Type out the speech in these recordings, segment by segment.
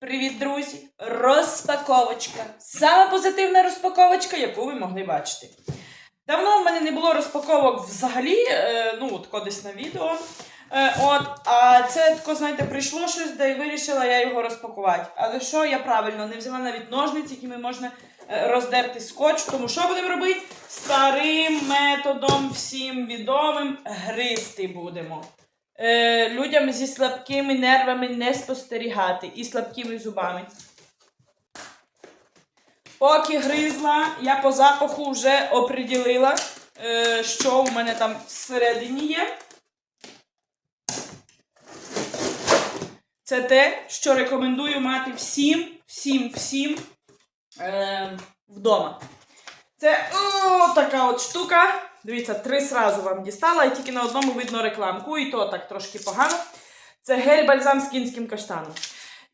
Привіт, друзі! Розпаковочка. Сама позитивна розпаковочка, яку ви могли бачити. Давно в мене не було розпаковок взагалі, е, ну, от кудись на відео. Е, от, а це тако, знаєте, прийшло щось, де і вирішила я його розпакувати. Але що я правильно не взяла навіть ножниці, якими можна е, роздерти скотч. Тому що будемо робити? Старим методом, всім відомим, гризти будемо. Е, людям зі слабкими нервами не спостерігати і слабкими зубами. Поки гризла, я по запаху вже оприділила, е, що у мене там всередині є. Це те, що рекомендую мати всім, всім, всім е, вдома. Це о, така от штука. Дивіться, три сразу вам дістала, і тільки на одному видно рекламку, і то так трошки погано. Це гель бальзам з кінським каштаном.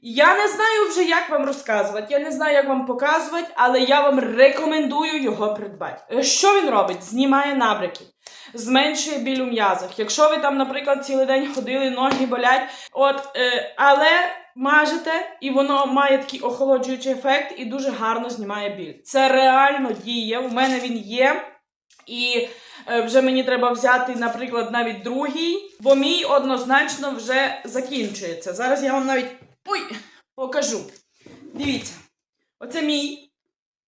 Я не знаю вже, як вам розказувати, я не знаю, як вам показувати, але я вам рекомендую його придбати. Е, Що він робить? Знімає набряки, зменшує біль у м'язах. Якщо ви там, наприклад, цілий день ходили, ноги болять, от, е, але мажете, і воно має такий охолоджуючий ефект і дуже гарно знімає біль. Це реально діє. У мене він є. І е, вже мені треба взяти, наприклад, навіть другий, бо мій однозначно вже закінчується. Зараз я вам навіть ой, покажу. Дивіться, оце мій.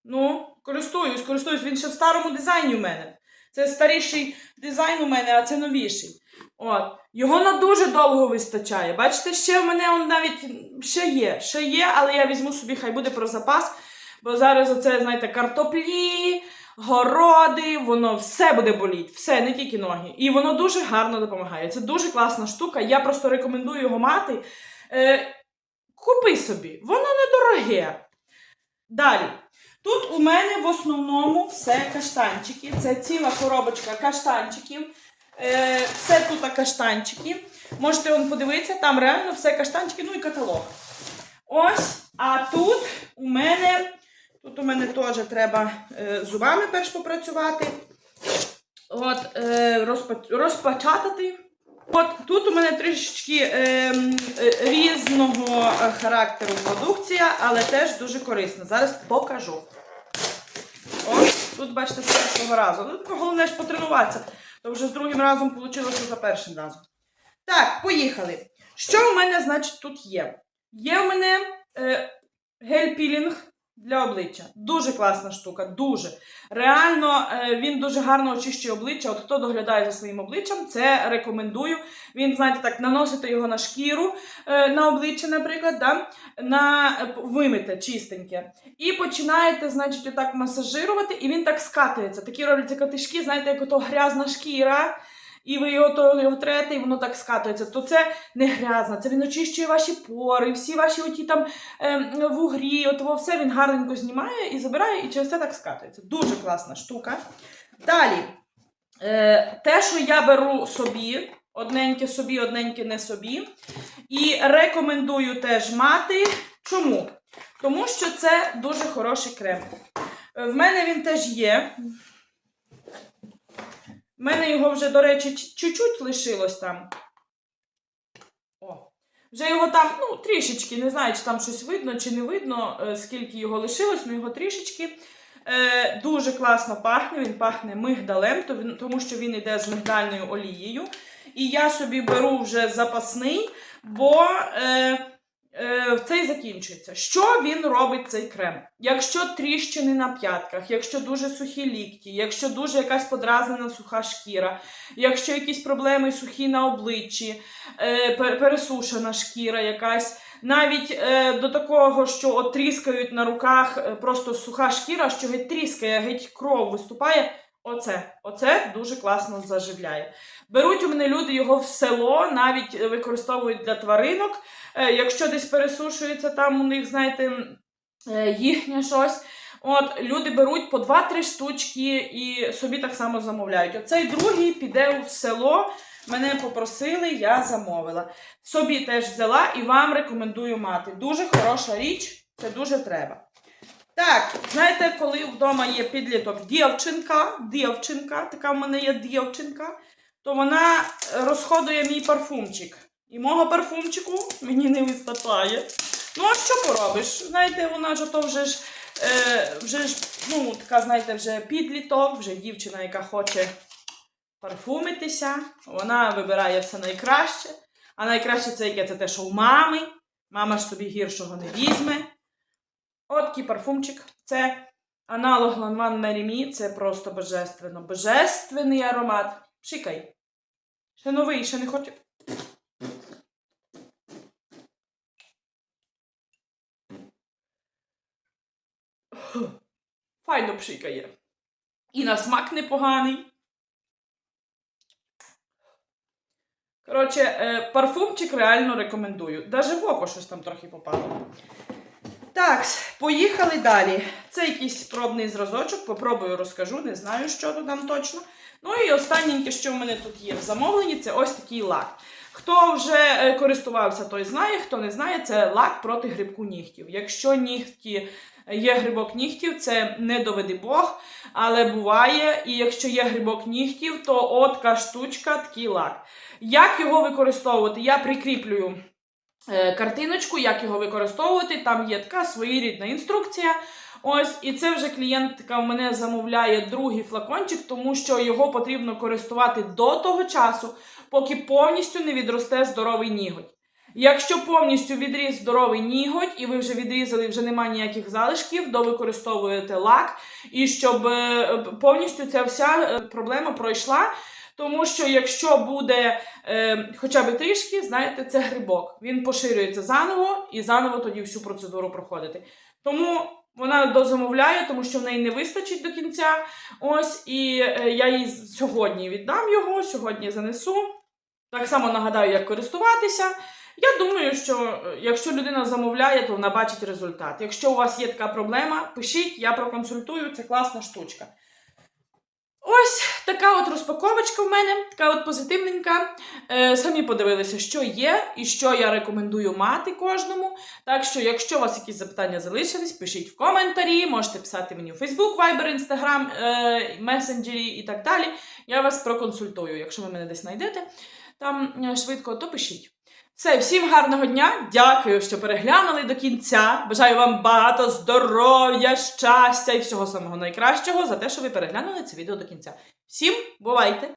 Ну, користуюсь, користуюсь. Він ще в старому дизайні у мене. Це старіший дизайн у мене, а це новіший. От. Його на дуже довго вистачає. Bачите, ще в мене он навіть ще є, ще є, але я візьму собі, хай буде про запас. Бо зараз оце, знаєте, картоплі, городи, воно все буде боліти, все, не тільки ноги. І воно дуже гарно допомагає. Це дуже класна штука. Я просто рекомендую його мати. Е, купи собі, воно недороге. Далі. Тут у мене в основному все каштанчики. Це ціла коробочка каштанчиків. Е, все тут каштанчики. Можете вон подивитися, там реально все каштанчики, ну і каталог. Ось, а тут у мене, тут у мене теж треба е, зубами перш попрацювати. От, е, розпечатати. От тут у мене трішечки е, різного характеру продукція, але теж дуже корисна. Зараз покажу. Ось, тут бачите, з першого разу. Ну, головне ж потренуватися. То вже з другим разом вийшло за першим разом. Так, поїхали. Що у мене, значить, тут є? Є у мене е, гель-пілінг для обличчя. Дуже класна штука, дуже. Реально, е, він дуже гарно очищує обличчя. От хто доглядає за своїм обличчям, це рекомендую. Він, знаєте, так, наносите його на шкіру, е, на обличчя, наприклад, да? на е, вимите, чистеньке. І починаєте, значить, отак масажирувати, і він так скатується. Такі робляться катишки, знаєте, як ото грязна шкіра. І ви його, його трете, і воно так скатується. То це не грязна, це він очищує ваші пори, всі ваші оті там ем, вугрі, от все він гарненько знімає і забирає, і через це так скатується. Дуже класна штука. Далі, е, те, що я беру собі, одненьке собі, одненьке не собі. І рекомендую теж мати. Чому? Тому що це дуже хороший крем. Е, В мене він теж є. В мене його вже, до речі, чуть-чуть лишилось там. О. Вже його там, ну, трішечки, не знаю, чи там щось видно, чи не видно, е, скільки його лишилось, ну його трішечки. Е, дуже класно пахне, він пахне мигдалем, тому що він йде з мигдальною олією. І я собі беру вже запасний, бо е, е, цей закінчується. Що він робить цей крем? Якщо тріщини на п'ятках, якщо дуже сухі лікті, якщо дуже якась подразнена суха шкіра, якщо якісь проблеми сухі на обличчі, е, пересушена шкіра якась. Навіть е, до такого, що от тріскають на руках просто суха шкіра, що геть тріскає, геть кров виступає. Оце, оце дуже класно заживляє. Беруть у мене люди його в село, навіть використовують для тваринок. Е, якщо десь пересушується там у них, знаєте, е, їхнє щось. От люди беруть по 2-3 штучки і собі так само замовляють. Оцей другий піде в село. Мене попросили, я замовила. Собі теж взяла і вам рекомендую мати. Дуже хороша річ, це дуже треба. Так, знаєте, коли вдома є підліток дівчинка, дівчинка, така в мене є дівчинка, то вона розходує мій парфумчик. І мого парфумчику мені не вистачає. Ну, а що поробиш? Знаєте, вона ж ото вже ж, е, вже ж, ну, така, знаєте, вже підліток, вже дівчина, яка хоче парфумитися. Вона вибирає все найкраще. А найкраще це яке? Це те, що у мами. Мама ж собі гіршого не візьме. От такий парфумчик. Це аналог Lanvin Mary Me. Це просто божественно. Божественний аромат. Шикай. Ще новий, ще не хочу. Файно пшикає. І на смак непоганий. Коротше, е, парфумчик реально рекомендую. Даже в око щось там трохи попало. Так, поїхали далі. Це якийсь пробний зразочок, попробую розкажу, не знаю, що тут там точно. Ну і останнє, що в мене тут є в замовленні, це ось такий лак. Хто вже е, користувався, той знає, хто не знає, це лак проти грибку нігтів. Якщо нігті є грибок нігтів, це не доведи Бог, але буває. І якщо є грибок нігтів, то от така штучка, такий лак. Як його використовувати? Я прикріплюю е, картиночку, як його використовувати. Там є така своєрідна інструкція. Ось, і це вже клієнтка у мене замовляє другий флакончик, тому що його потрібно користувати до того часу, поки повністю не відросте здоровий ніготь. Якщо повністю відріс здоровий ніготь, і ви вже відрізали, вже немає ніяких залишків, довикористовуєте лак, і щоб е, повністю ця вся е, проблема пройшла. Тому що якщо буде е, хоча б трішки, знаєте, це грибок. Він поширюється заново і заново тоді всю процедуру проходити. Тому вона дозамовляє, тому що в неї не вистачить до кінця. Ось, і е, я їй сьогодні віддам його, сьогодні занесу. Так само нагадаю, як користуватися. Я думаю, що е, якщо людина замовляє, то вона бачить результат. Якщо у вас є така проблема, пишіть, я проконсультую, це класна штучка. Ось така от розпаковочка в мене, така от позитивненька. Е, самі подивилися, що є і що я рекомендую мати кожному. Так що, якщо у вас якісь запитання залишились, пишіть в коментарі, можете писати мені в Facebook, Viber, Instagram, е, месенджері і так далі. Я вас проконсультую. Якщо ви мене десь знайдете там е, швидко, то пишіть. Все, всім гарного дня. Дякую, що переглянули до кінця. Бажаю вам багато здоров'я, щастя і всього самого найкращого за те, що ви переглянули це відео до кінця. Всім бувайте!